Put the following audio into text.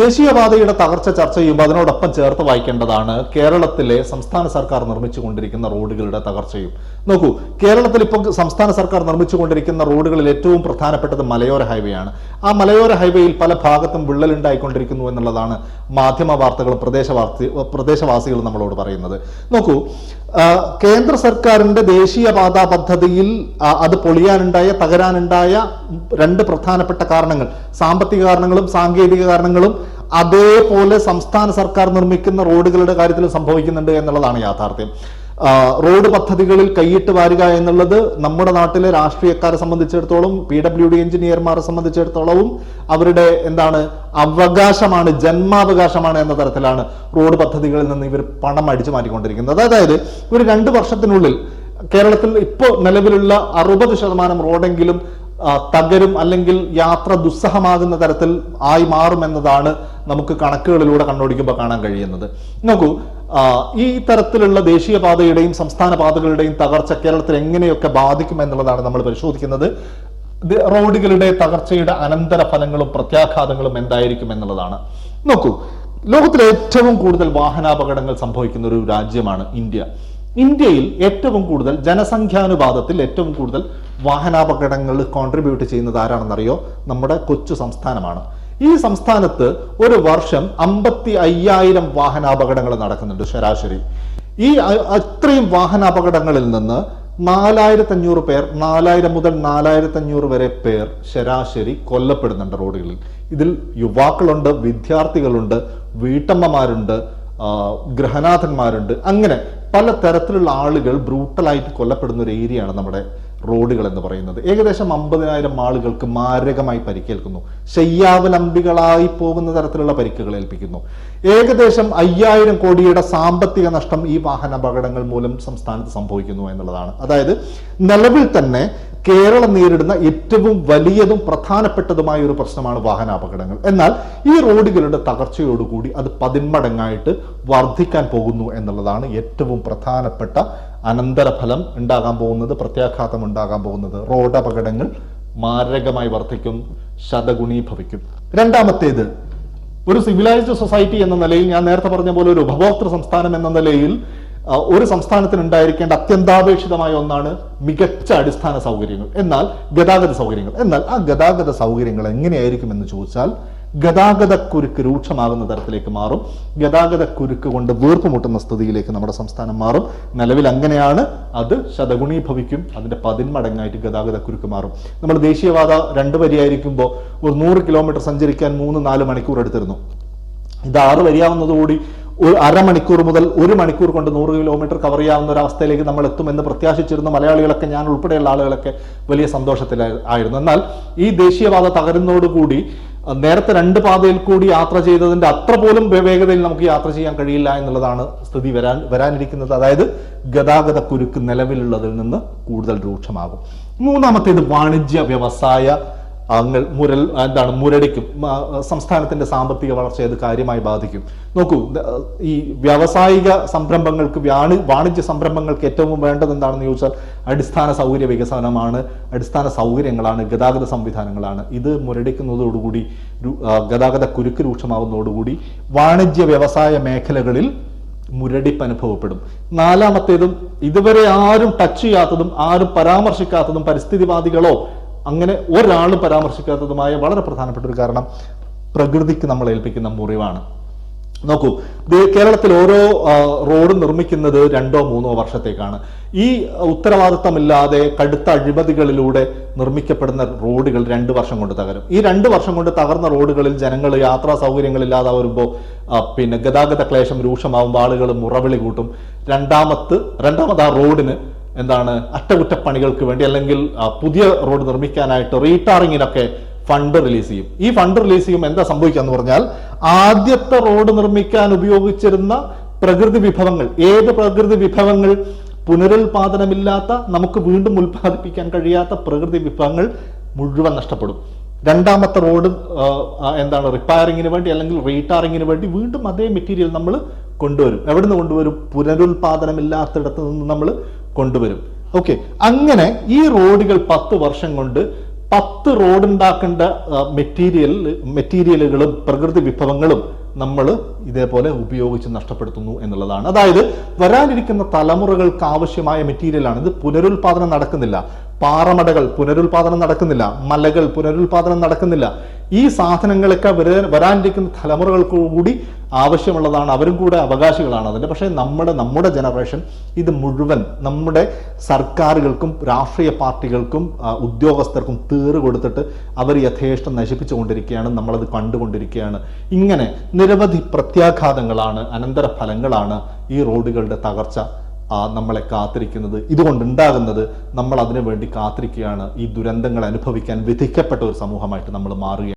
ദേശീയപാതയുടെ തകർച്ച ചർച്ച ചെയ്യുമ്പോൾ അതിനോടൊപ്പം ചേർത്ത് വായിക്കേണ്ടതാണ് കേരളത്തിലെ സംസ്ഥാന സർക്കാർ നിർമ്മിച്ചുകൊണ്ടിരിക്കുന്ന റോഡുകളുടെ തകർച്ചയും. നോക്കൂ കേരളത്തിൽ ഇപ്പോൾ സംസ്ഥാന സർക്കാർ നിർമ്മിച്ചുകൊണ്ടിരിക്കുന്ന റോഡുകളിൽ ഏറ്റവും പ്രധാനപ്പെട്ടത് മലയോര ഹൈവേ ആണ് ആ മലയോര ഹൈവേയിൽ പല ഭാഗത്തും വിള്ളലുണ്ടായിക്കൊണ്ടിരിക്കുന്നു എന്നുള്ളതാണ് മാധ്യമ വാർത്തകളും പ്രദേശവാസി പ്രദേശവാസികളും നമ്മളോട് പറയുന്നത്. നോക്കൂ കേന്ദ്ര സർക്കാരിന്റെ ദേശീയപാതാ പദ്ധതിയിൽ അത് പൊളിയാനുണ്ടായ തകരാനുണ്ടായ രണ്ട് പ്രധാനപ്പെട്ട കാരണങ്ങൾ. സാമ്പത്തിക കാരണങ്ങളും സാങ്കേതിക കാരണങ്ങളും അതേപോലെ സംസ്ഥാന സർക്കാർ നിർമ്മിക്കുന്ന റോഡുകളുടെ കാര്യത്തിൽ സംഭവിക്കുന്നുണ്ട് എന്നുള്ളതാണ് യാഥാർത്ഥ്യം. റോഡ് പദ്ധതികളിൽ കൈയിട്ട് വാരുക എന്നുള്ളത് നമ്മുടെ നാട്ടിലെ രാഷ്ട്രീയക്കാരെ സംബന്ധിച്ചിടത്തോളം പി ഡബ്ല്യു ഡി എഞ്ചിനീയർമാരെ സംബന്ധിച്ചിടത്തോളവും അവരുടെ എന്താണ് അവകാശമാണ് ജന്മാവകാശമാണ് എന്ന തരത്തിലാണ് റോഡ് പദ്ധതികളിൽ നിന്ന് ഇവർ പണം അടിച്ചു മാറ്റിക്കൊണ്ടിരിക്കുന്നത്. അതായത് ഒരു രണ്ട് വർഷത്തിനുള്ളിൽ കേരളത്തിൽ ഇപ്പോൾ നിലവിലുള്ള അറുപത് ശതമാനം റോഡെങ്കിലും തകരും അല്ലെങ്കിൽ യാത്ര ദുസ്സഹമാകുന്ന തരത്തിൽ ആയി മാറുമെന്നതാണ് നമുക്ക് കണക്കുകളിലൂടെ കണ്ണോടിക്കുമ്പോൾ കാണാൻ കഴിയുന്നത്. നോക്കൂ ഈ തരത്തിലുള്ള ദേശീയപാതയുടെയും സംസ്ഥാന പാതകളുടെയും തകർച്ച കേരളത്തിൽ എങ്ങനെയൊക്കെ ബാധിക്കും എന്നുള്ളതാണ് നമ്മൾ പരിശോധിക്കുന്നത്. റോഡുകളുടെ തകർച്ചയുടെ അനന്തര ഫലങ്ങളും പ്രത്യാഘാതങ്ങളും എന്തായിരിക്കും എന്നുള്ളതാണ്. നോക്കൂ ലോകത്തിലെ ഏറ്റവും കൂടുതൽ വാഹനാപകടങ്ങൾ സംഭവിക്കുന്ന ഒരു രാജ്യമാണ് ഇന്ത്യ. ഇന്ത്യയിൽ ഏറ്റവും കൂടുതൽ ജനസംഖ്യാനുപാതത്തിൽ ഏറ്റവും കൂടുതൽ വാഹനാപകടങ്ങൾ കോൺട്രിബ്യൂട്ട് ചെയ്യുന്നത് ആരാണെന്നറിയോ? നമ്മുടെ കൊച്ചു സംസ്ഥാനമാണ്. ഈ സംസ്ഥാനത്ത് ഒരു വർഷം അമ്പത്തി അയ്യായിരം വാഹനാപകടങ്ങൾ നടക്കുന്നുണ്ട് ശരാശരി. ഈ അത്രയും വാഹനാപകടങ്ങളിൽ നിന്ന് നാലായിരത്തി അഞ്ഞൂറ് പേർ നാലായിരം മുതൽ നാലായിരത്തി അഞ്ഞൂറ് വരെ പേർ ശരാശരി കൊല്ലപ്പെടുന്നുണ്ട് റോഡുകളിൽ. ഇതിൽ യുവാക്കളുണ്ട് വിദ്യാർത്ഥികളുണ്ട് വീട്ടമ്മമാരുണ്ട് ഗ്രഹനാഥന്മാരുണ്ട് അങ്ങനെ പല തരത്തിലുള്ള ആളുകൾ ബ്രൂട്ടലായിട്ട് കൊല്ലപ്പെടുന്ന ഒരു ഏരിയയാണ് നമ്മുടെ റോഡുകൾ എന്ന് പറയുന്നത്. ഏകദേശം അമ്പതിനായിരം ആളുകൾക്ക് മാരകമായി പരിക്കേൽക്കുന്നു. ശയ്യാവലംബികളായി പോകുന്ന തരത്തിലുള്ള പരിക്കുകൾ ഏൽപ്പിക്കുന്നു. ഏകദേശം അയ്യായിരം കോടിയുടെ സാമ്പത്തിക നഷ്ടം ഈ വാഹന അപകടങ്ങൾ മൂലം സംസ്ഥാനത്ത് സംഭവിക്കുന്നു എന്നുള്ളതാണ്. അതായത് നിലവിൽ തന്നെ കേരളം നേരിടുന്ന ഏറ്റവും വലിയതും പ്രധാനപ്പെട്ടതുമായ ഒരു പ്രശ്നമാണ് വാഹനാപകടങ്ങൾ എന്നാൽ ഈ റോഡുകളുടെ തകർച്ചയോടുകൂടി അത് പതിന്മടങ്ങായിട്ട് വർദ്ധിക്കാൻ പോകുന്നു എന്നുള്ളതാണ് ഏറ്റവും പ്രധാനപ്പെട്ട അനന്തരഫലം ഉണ്ടാകാൻ പോകുന്നത് പ്രത്യാഘാതം ഉണ്ടാകാൻ പോകുന്നത് റോഡ് അപകടങ്ങൾ മാരകമായി വർദ്ധിക്കും ശതഗുണീഭവിക്കും. രണ്ടാമത്തേത് ഒരു സിവിലൈസ്ഡ് സൊസൈറ്റി എന്ന നിലയിൽ ഞാൻ നേരത്തെ പറഞ്ഞ പോലെ ഒരു ഉപഭോക്തൃ സംസ്ഥാനം എന്ന നിലയിൽ ഒരു സംസ്ഥാനത്തിന് ഉണ്ടായിരിക്കേണ്ട അത്യന്താപേക്ഷിതമായ ഒന്നാണ് മികച്ച അടിസ്ഥാന സൗകര്യങ്ങൾ. എന്നാൽ ഗതാഗത സൗകര്യങ്ങൾ. എന്നാൽ ആ ഗതാഗത സൗകര്യങ്ങൾ എങ്ങനെയായിരിക്കും എന്ന് ചോദിച്ചാൽ ഗതാഗത കുരുക്ക് രൂക്ഷമാകുന്ന തരത്തിലേക്ക് മാറും. ഗതാഗത കുരുക്ക് കൊണ്ട് വീർപ്പുമുട്ടുന്ന സ്ഥിതിയിലേക്ക് നമ്മുടെ സംസ്ഥാനം മാറും. നിലവിൽ അങ്ങനെയാണ്. അത് ശതഗുണീഭവിക്കും അതിന്റെ പതിന്മടങ്ങായിട്ട് ഗതാഗത കുരുക്ക് മാറും. നമ്മൾ ദേശീയപാത രണ്ട് വരിയായിരിക്കുമ്പോൾ ഒരു നൂറ് കിലോമീറ്റർ സഞ്ചരിക്കാൻ മൂന്ന് നാല് മണിക്കൂർ എടുത്തിരുന്നു. ഇത് ആറ് വരിയാവുന്നതോടുകൂടി ഒരു അരമണിക്കൂർ മുതൽ ഒരു മണിക്കൂർ കൊണ്ട് നൂറ് കിലോമീറ്റർ കവർ ചെയ്യാവുന്ന ഒരു അവസ്ഥയിലേക്ക് നമ്മൾ എത്തുമെന്ന് പ്രത്യാശിച്ചിരുന്ന മലയാളികളൊക്കെ ഞാൻ ഉൾപ്പെടെയുള്ള ആളുകളൊക്കെ വലിയ സന്തോഷത്തിലായിരുന്നു എന്നാൽ ഈ ദേശീയപാത തകരുന്നതോടുകൂടി നേരത്തെ രണ്ട് പാതയിൽ കൂടി യാത്ര ചെയ്തതിന്റെ അത്ര പോലും വേഗതയിൽ നമുക്ക് യാത്ര ചെയ്യാൻ കഴിയില്ല എന്നുള്ളതാണ് സ്ഥിതി വരാൻ വരാനിരിക്കുന്നത്. അതായത് ഗതാഗത കുരുക്ക് നിലവിലുള്ളതിൽ നിന്ന് കൂടുതൽ രൂക്ഷമാകും. മൂന്നാമത്തേത് വാണിജ്യ വ്യവസായ അങ്ങൾ മുരൽ എന്താണ് മുരടിക്കും. സംസ്ഥാനത്തിന്റെ സാമ്പത്തിക വളർച്ചയെ അത് കാര്യമായി ബാധിക്കും. നോക്കൂ ഈ വ്യാവസായിക സംരംഭങ്ങൾക്ക് വ്യാണി വാണിജ്യ സംരംഭങ്ങൾക്ക് ഏറ്റവും വേണ്ടത് എന്താണെന്ന് ചോദിച്ചാൽ അടിസ്ഥാന സൗകര്യ വികസനമാണ് അടിസ്ഥാന സൗകര്യങ്ങളാണ് ഗതാഗത സംവിധാനങ്ങളാണ്. ഇത് മുരടിക്കുന്നതോടുകൂടി ഗതാഗത കുരുക്ക് രൂക്ഷമാവുന്നതോടുകൂടി വാണിജ്യ വ്യവസായ മേഖലകളിൽ മുരടിപ്പ് അനുഭവപ്പെടും. നാലാമത്തേതും ഇതുവരെ ആരും ടച്ച് ചെയ്യാത്തതും ആരും പരാമർശിക്കാത്തതും പരിസ്ഥിതിവാദികളോ അങ്ങനെ ഒരാളും പരാമർശിക്കാത്തതുമായ വളരെ പ്രധാനപ്പെട്ട ഒരു കാരണം പ്രകൃതിക്ക് നമ്മൾ ഏൽപ്പിക്കുന്ന മുറിവാണ്. നോക്കൂ കേരളത്തിൽ ഓരോ റോഡ് നിർമ്മിക്കുന്നത് രണ്ടോ മൂന്നോ വർഷത്തേക്കാണ്. ഈ ഉത്തരവാദിത്തമില്ലാതെ കടുത്ത അഴിമതികളിലൂടെ നിർമ്മിക്കപ്പെടുന്ന റോഡുകൾ രണ്ട് വർഷം കൊണ്ട് തകരും. ഈ രണ്ട് വർഷം കൊണ്ട് തകർന്ന റോഡുകളിൽ ജനങ്ങൾ യാത്രാ സൗകര്യങ്ങൾ ഇല്ലാതെ വരുമ്പോൾ പിന്നെ ഗതാഗത ക്ലേശം രൂക്ഷമാവുമ്പോൾ ആളുകൾ മുറവിളി കൂട്ടും. രണ്ടാമത്ത് രണ്ടാമത് ആ റോഡിന് എന്താണ് അറ്റകുറ്റപ്പണികൾക്ക് വേണ്ടി അല്ലെങ്കിൽ പുതിയ റോഡ് നിർമ്മിക്കാനായിട്ട് റീടാറിങ്ങിനൊക്കെ ഫണ്ട് റിലീസ് ചെയ്യും. ഈ ഫണ്ട് റിലീസ് ചെയ്യും എന്താ സംഭവിക്കുക എന്ന് പറഞ്ഞാൽ ആദ്യത്തെ റോഡ് നിർമ്മിക്കാൻ ഉപയോഗിച്ചിരുന്ന പ്രകൃതി വിഭവങ്ങൾ ഏത് പ്രകൃതി വിഭവങ്ങൾ പുനരുൽപാദനമില്ലാത്ത നമുക്ക് വീണ്ടും ഉൽപ്പാദിപ്പിക്കാൻ കഴിയാത്ത പ്രകൃതി വിഭവങ്ങൾ മുഴുവൻ നഷ്ടപ്പെടും. രണ്ടാമത്തെ റോഡ് എന്താണ് റിപ്പയറിങ്ങിന് വേണ്ടി അല്ലെങ്കിൽ റീടാറിങ്ങിന് വേണ്ടി വീണ്ടും അതേ മെറ്റീരിയൽ നമ്മൾ കൊണ്ടുവരും. എവിടെ നിന്ന് കൊണ്ടുവരും? പുനരുൽപാദനമില്ലാത്തിടത്ത് നിന്ന് നമ്മൾ കൊണ്ടുവരും. ഓക്കെ അങ്ങനെ ഈ റോഡുകൾ പത്ത് വർഷം കൊണ്ട് പത്ത് റോഡ് ഉണ്ടാക്കേണ്ട മെറ്റീരിയൽ മെറ്റീരിയലുകളും പ്രകൃതി വിഭവങ്ങളും നമ്മൾ ഇതേപോലെ ഉപയോഗിച്ച് നഷ്ടപ്പെടുത്തുന്നു എന്നുള്ളതാണ്. അതായത് വരാനിരിക്കുന്ന തലമുറകൾക്ക് ആവശ്യമായ മെറ്റീരിയലാണ് ഇത് പുനരുൽപാദനം നടക്കുന്നില്ല. പാറമടകൾ പുനരുൽപാദനം നടക്കുന്നില്ല. മലകൾ പുനരുൽപാദനം നടക്കുന്നില്ല. ഈ സാധനങ്ങളൊക്കെ വരാ- വരാനിരിക്കുന്ന തലമുറകൾക്ക് കൂടി ആവശ്യമുള്ളതാണ്. അവരും കൂടെ അവകാശികളാണ് അതിന്റെ. പക്ഷേ നമ്മുടെ നമ്മുടെ ജനറേഷൻ ഇത് മുഴുവൻ നമ്മുടെ സർക്കാരുകൾക്കും രാഷ്ട്രീയ പാർട്ടികൾക്കും ഉദ്യോഗസ്ഥർക്കും തീറ് കൊടുത്തിട്ട് അവർ യഥേഷ്ടം നശിപ്പിച്ചുകൊണ്ടിരിക്കുകയാണ്. നമ്മളത് കണ്ടുകൊണ്ടിരിക്കുകയാണ്. ഇങ്ങനെ നിരവധി പ്രത്യാഘാതങ്ങളാണ് അനന്തര ഫലങ്ങളാണ് ഈ റോഡുകളുടെ തകർച്ച നമ്മളെ കാത്തിരിക്കുന്നത്. ഇതുകൊണ്ടുണ്ടാകുന്നത് നമ്മൾ അതിനു വേണ്ടി കാത്തിരിക്കുകയാണ്. ഈ ദുരന്തങ്ങൾ അനുഭവിക്കാൻ വിധിക്കപ്പെട്ട ഒരു സമൂഹമായിട്ട് നമ്മൾ മാറുകയാണ്.